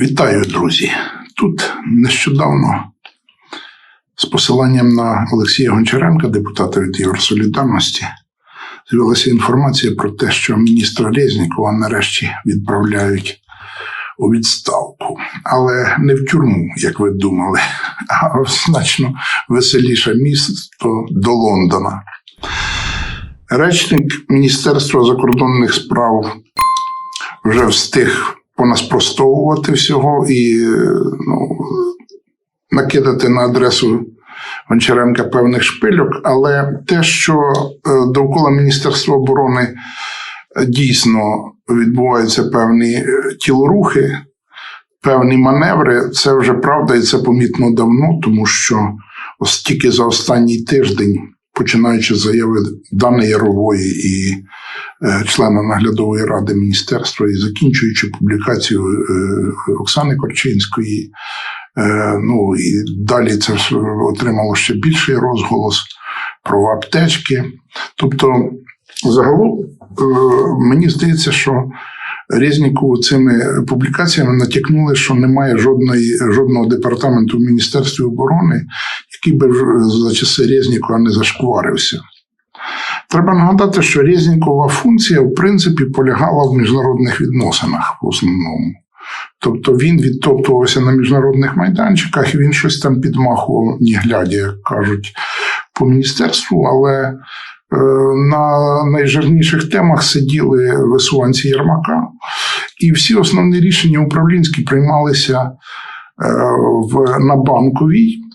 Вітаю, друзі. Тут нещодавно з посиланням на Олексія Гончаренка, депутата від Євросолідарності, з'явилася інформація про те, що міністра Резнікова нарешті відправляють у відставку. Але не в тюрму, як ви думали, а в значно веселіше місто до Лондона. Речник Міністерства закордонних справ вже встиг понаспростовувати всього і ну, накидати на адресу Гончаренка певних шпильок, але те, що е, довкола Міністерства оборони е, дійсно відбуваються певні е, тілорухи, певні маневри, це вже правда, і це помітно давно, тому що ось тільки за останній тиждень, починаючи з заяви Дани Ярової і е, члена наглядової ради міністерства і закінчуючи публікацію е, Оксани Корчинської. Е, Ну і далі це отримало ще більший розголос про аптечки. Тобто, загалом, мені здається, що Резнікову цими публікаціями натякнули, що немає жодної, жодного департаменту в Міністерстві оборони, який би за часи Резнікова не зашкварився. Треба нагадати, що Резнікова функція, в принципі, полягала в міжнародних відносинах в основному. Тобто він відтоптувався на міжнародних майданчиках, він щось там підмахував, ні глядя, як кажуть, по міністерству, але е, на найжирніших темах сиділи висуванці Єрмака, і всі основні рішення управлінські приймалися е, в, на банковій.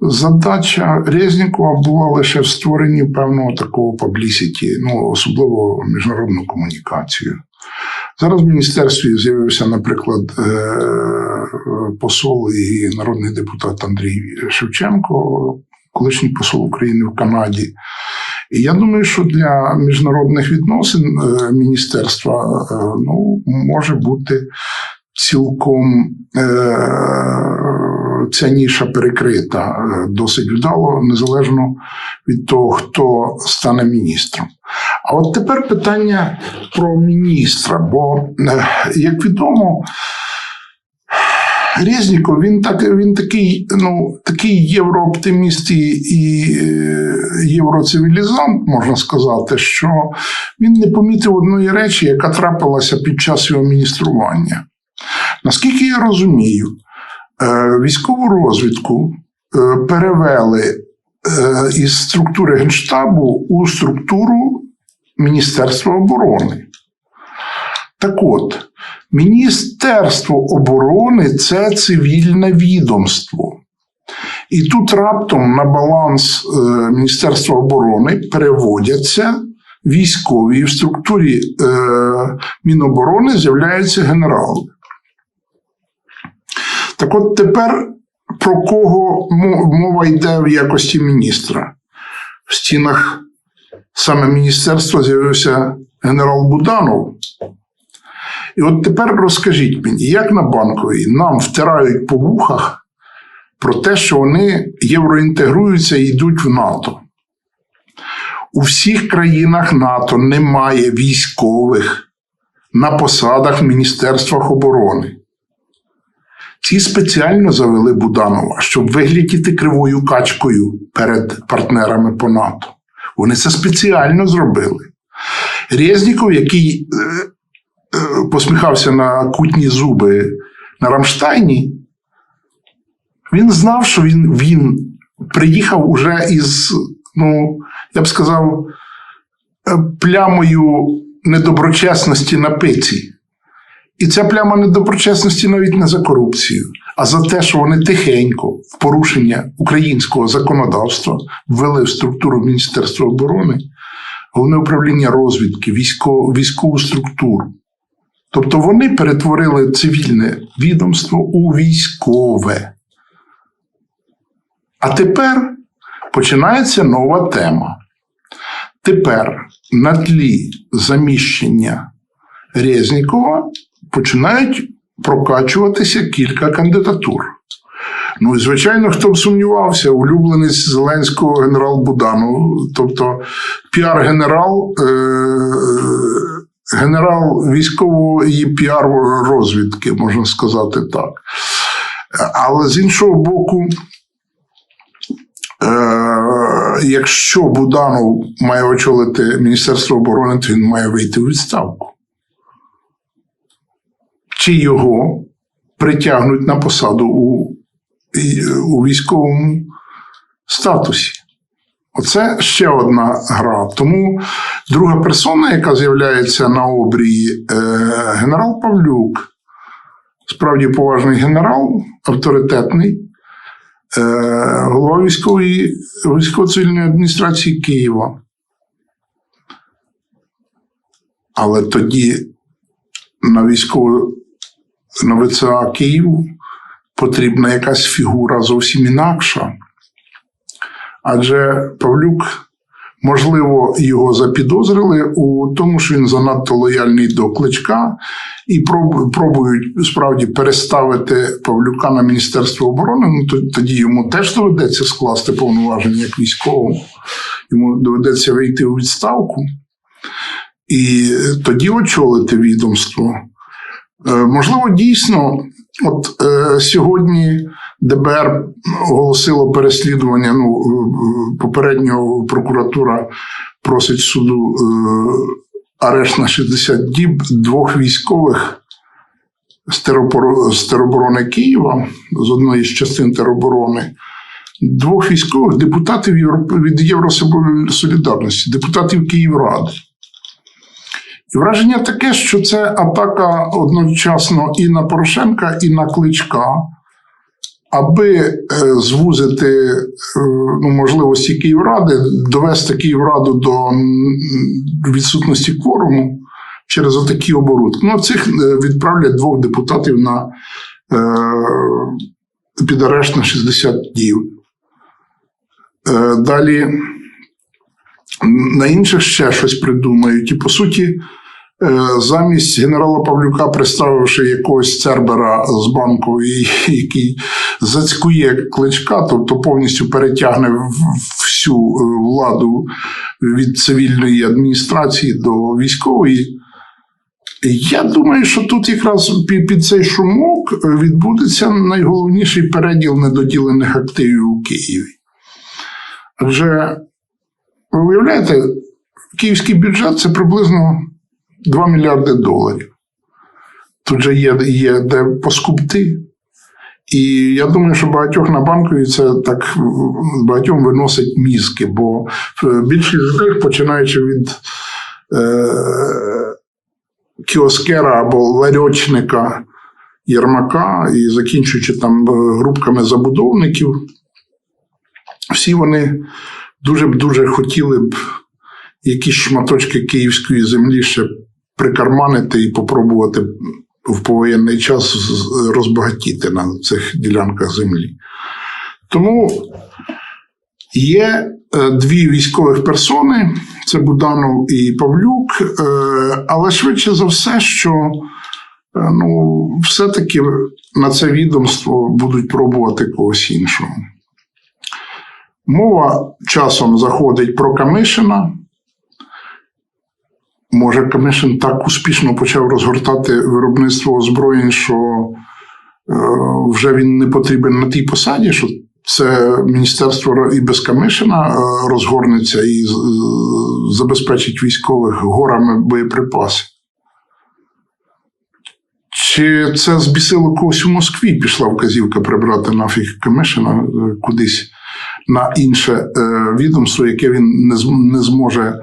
Задача Резнікова була лише в створенні певного такого паблісіті, ну особливо міжнародну комунікацію. Зараз в міністерстві з'явився, наприклад, е, посол і народний депутат Андрій Шевченко, колишній посол України в Канаді. І я думаю, що для міжнародних відносин е, міністерства е, ну, може бути цілком ця ніша перекрита е, досить вдало, незалежно від того, хто стане міністром. А от тепер питання про міністра. Бо, е, як відомо, Резніков, він так він такий, ну такий єврооптиміст і, і е, євроцивілізант, можна сказати, що він не помітив одної речі, яка трапилася під час його міністрування. Наскільки я розумію, військову розвідку е, перевели е, із структури Генштабу у структуру Міністерства оборони. Так от, Міністерство оборони це цивільне відомство. І тут раптом на баланс е, Міністерства оборони переводяться військові, і в структурі е, Міноборони з'являються генерали. Так от тепер про кого мова йде в якості міністра? В стінах саме міністерства з'явився генерал Буданов. І от тепер розкажіть мені, як на банковій нам втирають по вухах про те, що вони євроінтегруються і йдуть в НАТО. У всіх країнах НАТО немає військових на посадах в міністерствах оборони. Ці спеціально завели Буданова, щоб виглядіти кривою качкою перед партнерами по НАТО. Вони це спеціально зробили. Резніков, який е, е, посміхався на кутні зуби на Рамштайні, він знав, що він, він приїхав уже із, ну, я б сказав, е, плямою недоброчесності на пиці. І ця пляма недоброчесності навіть не за корупцію, а за те, що вони тихенько, в порушення українського законодавства, ввели в структуру Міністерства оборони, головне управління розвідки, військову, військову структуру. Тобто вони перетворили цивільне відомство у військове. А тепер починається нова тема. Тепер на тлі заміщення Резнікова починають прокачуватися кілька кандидатур. Ну і звичайно, хто б сумнівався, улюбленець Зеленського генерал Буданов, тобто піар-генерал е- генерал військової піар-розвідки, можна сказати так. Але з іншого боку, е, якщо Буданов має очолити Міністерство оборони, то він має вийти у відставку. Чи його притягнуть на посаду у, у військовому статусі? Оце ще одна гра. Тому друга персона, яка з'являється на обрії, е, генерал Павлюк. Справді поважний генерал, авторитетний, е, голова військової військово-цивільної адміністрації Києва. Але тоді на військову на Києву потрібна якась фігура зовсім інакша. Адже Павлюк, можливо, його запідозрили у тому, що він занадто лояльний до кличка, і пробують справді переставити Павлюка на Міністерство оборони. Ну тоді йому теж доведеться скласти повноваження як військовому. Йому доведеться вийти у відставку і тоді очолити відомство. Е, Можливо, дійсно, от е, сьогодні ДБР оголосило переслідування. Ну, е, попередньо прокуратура просить суду е, арешт на 60 діб двох військових з тероборо- з тероборони Києва, з одної з частин тероборони, двох військових депутатів від Євросолідарності, депутатів Київради. Враження таке, що це атака одночасно і на Порошенка, і на Кличка, аби е, звузити е, ну, можливості Київради, довести Київраду до відсутності кворуму через отакі оборудки. Ну, цих е, відправлять двох депутатів на під арешт на 60 днів. Далі на інших ще щось придумають. І по суті, е, замість генерала Павлюка, представивши якогось цербера з банку, який зацькує кличка, тобто повністю перетягне всю е, владу від цивільної адміністрації до військової. Я думаю, що тут якраз під, цей шумок відбудеться найголовніший переділ недоділених активів у Києві. Адже ви уявляєте, київський бюджет це приблизно 2 мільярди доларів. Тут же є, є де поскупти. І я думаю, що багатьох на банкові це так багатьом виносить мізки, бо е, більшість з них, починаючи від е, кіоскера або ларьочника Єрмака і закінчуючи там е, групками забудовників, всі вони дуже б дуже хотіли б якісь шматочки київської землі ще прикарманити і попробувати в повоєнний час розбагатіти на цих ділянках землі. Тому є е, дві військових персони: це Буданов і Павлюк, е, але швидше за все, що е, ну, все-таки на це відомство будуть пробувати когось іншого. Мова часом заходить про Камишина. Може, Камишин так успішно почав розгортати виробництво озброєнь, що е, вже він не потрібен на тій посаді, що це міністерство і без Камишина е, розгорнеться і е, забезпечить військових горами боєприпасів. Чи це збісило когось у Москві? Пішла вказівка прибрати нафіг Камишина кудись на інше е, відомство, яке він не, зможе,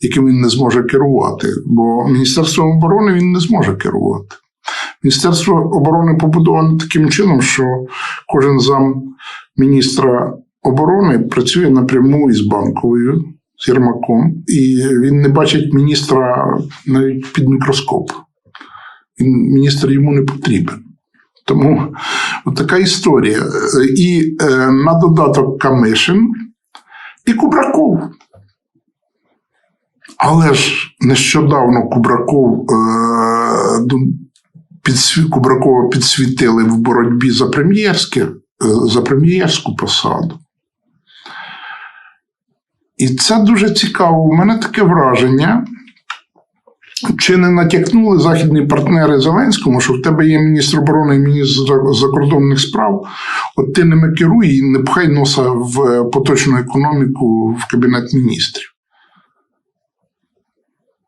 яким він не зможе керувати. Бо Міністерством оборони він не зможе керувати. Міністерство оборони побудоване таким чином, що кожен зам міністра оборони працює напряму із банковою, з Єрмаком, і він не бачить міністра навіть під мікроскоп. Міністр йому не потрібен. Тому от така історія. І е, на додаток Камишин і Кубраков. Але ж нещодавно Кубраков е, Кубракова підсвітили в боротьбі за прем'єрське, е, за прем'єрську посаду. І це дуже цікаво. У мене таке враження, Чи не натякнули західні партнери Зеленському, що в тебе є міністр оборони і міністр закордонних справ, от ти ними керуй і не пхай носа в е, поточну економіку в кабінет міністрів.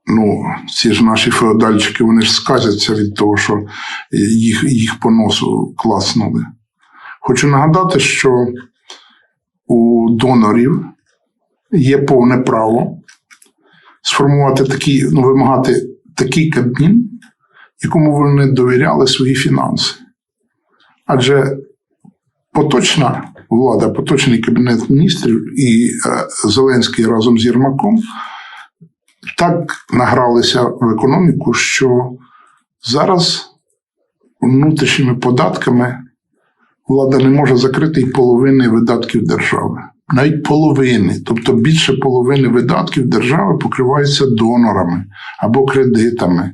Ну, ці ж наші феодальчики, вони ж сказяться від того, що їх, їх по носу класнули. Хочу нагадати, що у донорів є повне право сформувати такий, ну, вимагати такий кабмін, якому вони довіряли свої фінанси. Адже поточна влада, поточний кабінет міністрів і е, Зеленський разом з Єрмаком так награлися в економіку, що зараз внутрішніми податками влада не може закрити і половини видатків держави. Навіть половини, тобто більше половини видатків держави покриваються донорами або кредитами.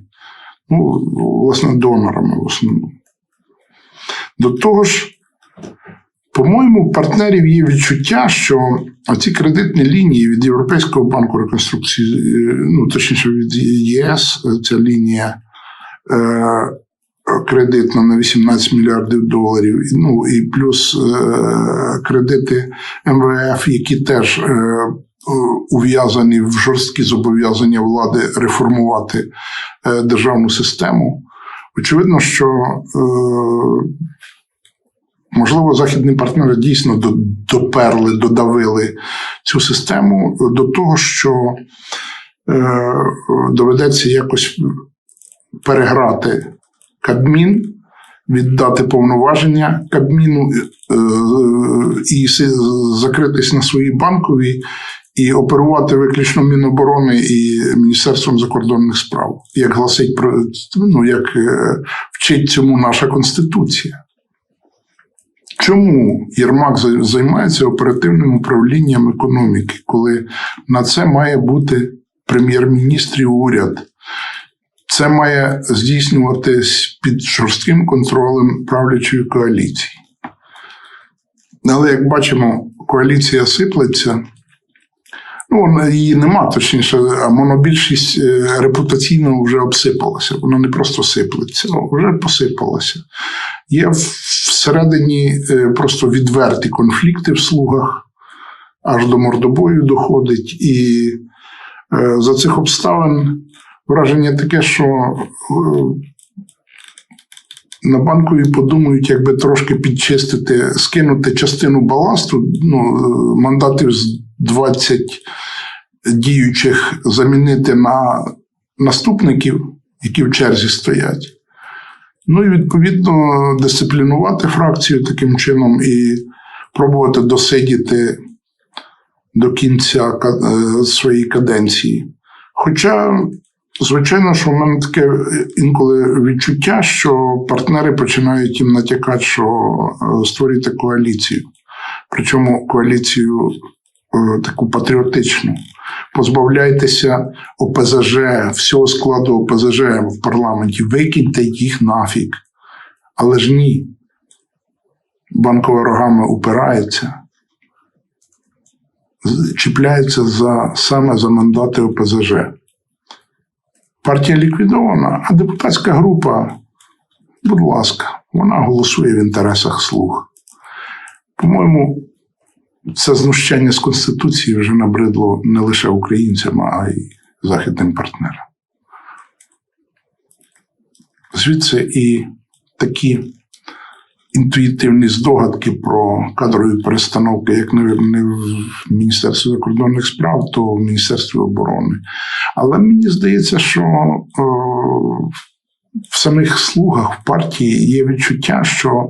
Ну, власне, донорами в основному. До того ж, по-моєму, партнерів є відчуття, що ці кредитні лінії від Європейського банку реконструкції, е, ну точніше від ЄС, е, ця лінія кредитна на 18 мільярдів доларів, ну і плюс е, кредити МВФ, які теж е, ув'язані в жорсткі зобов'язання влади реформувати е, державну систему. Очевидно, що можливо західні партнери дійсно доперли, додавили цю систему до того, що доведеться якось переграти Кабмін, віддати повноваження Кабміну е, і закритись на своїй банковій і оперувати виключно Міноборони і Міністерством закордонних справ, як гласить ну, як е, вчить цьому наша Конституція. Чому Єрмак займається оперативним управлінням економіки, коли на це має бути прем'єр-міністр уряд? Це має здійснюватись під жорстким контролем правлячої коаліції. Але як бачимо, коаліція сиплеться. Ну, її нема, точніше, а монобільшість е, репутаційно вже обсипалася. Вона не просто сиплеться, а вже посипалася. Є всередині е, просто відверті конфлікти в слугах, аж до мордобою доходить. І е, за цих обставин враження таке, що на банкові подумають, якби трошки підчистити, скинути частину баласту, ну, е, мандатів з 20 діючих замінити на наступників, які в черзі стоять. Ну і відповідно дисциплінувати фракцію таким чином і пробувати досидіти до кінця е, своєї каденції. Хоча, звичайно, що в мене таке е, інколи відчуття, що партнери починають їм натякати, що е, створюйте коаліцію. Причому коаліцію е, таку патріотичну. Позбавляйтеся ОПЗЖ, всього складу ОПЗЖ в парламенті, викиньте їх нафіг. Але ж ні. Банкова рогами упирається, чіпляється за, саме за мандати ОПЗЖ. Партія ліквідована, а депутатська група, будь ласка, вона голосує в інтересах слуг. По-моєму, це знущання з Конституції вже набридло не лише українцям, а й західним партнерам. Звідси і такі інтуїтивні здогадки про кадрові перестановки, як не в Міністерстві закордонних справ, то в Міністерстві оборони. Але мені здається, що е, в самих слугах в партії є відчуття, що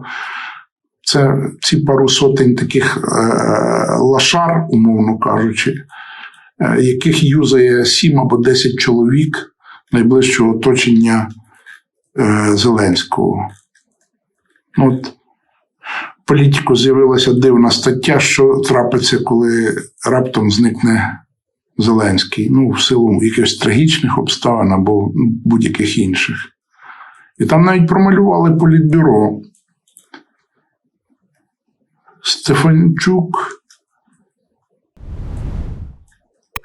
це ці пару сотень таких е, лашар, умовно кажучи, е, яких юзає 7 або 10 чоловік найближчого оточення Зеленського. От, політику з'явилася дивна стаття, що трапиться, коли раптом зникне Зеленський. Ну, в силу якихось трагічних обставин або будь-яких інших. І там навіть промалювали політбюро. Стефанчук,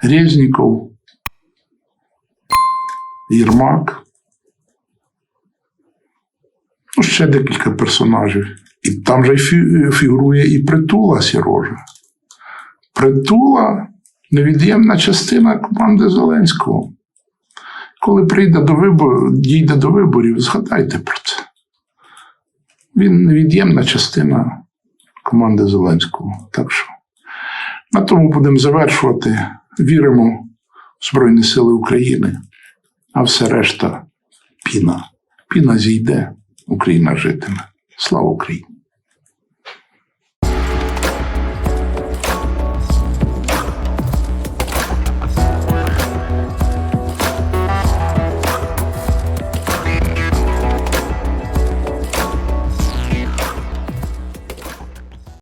Резніков, Єрмак. Ну, ще декілька персонажів. І там же фігурує і притула Сірожа. Притула невід'ємна частина команди Зеленського. Коли прийде до виборів, дійде до виборів, згадайте про це. Він невід'ємна частина команди Зеленського. Так що на тому будемо завершувати. Віримо в Збройні Сили України, а все решта піна. Піна зійде, Україна житиме. Слава Україні!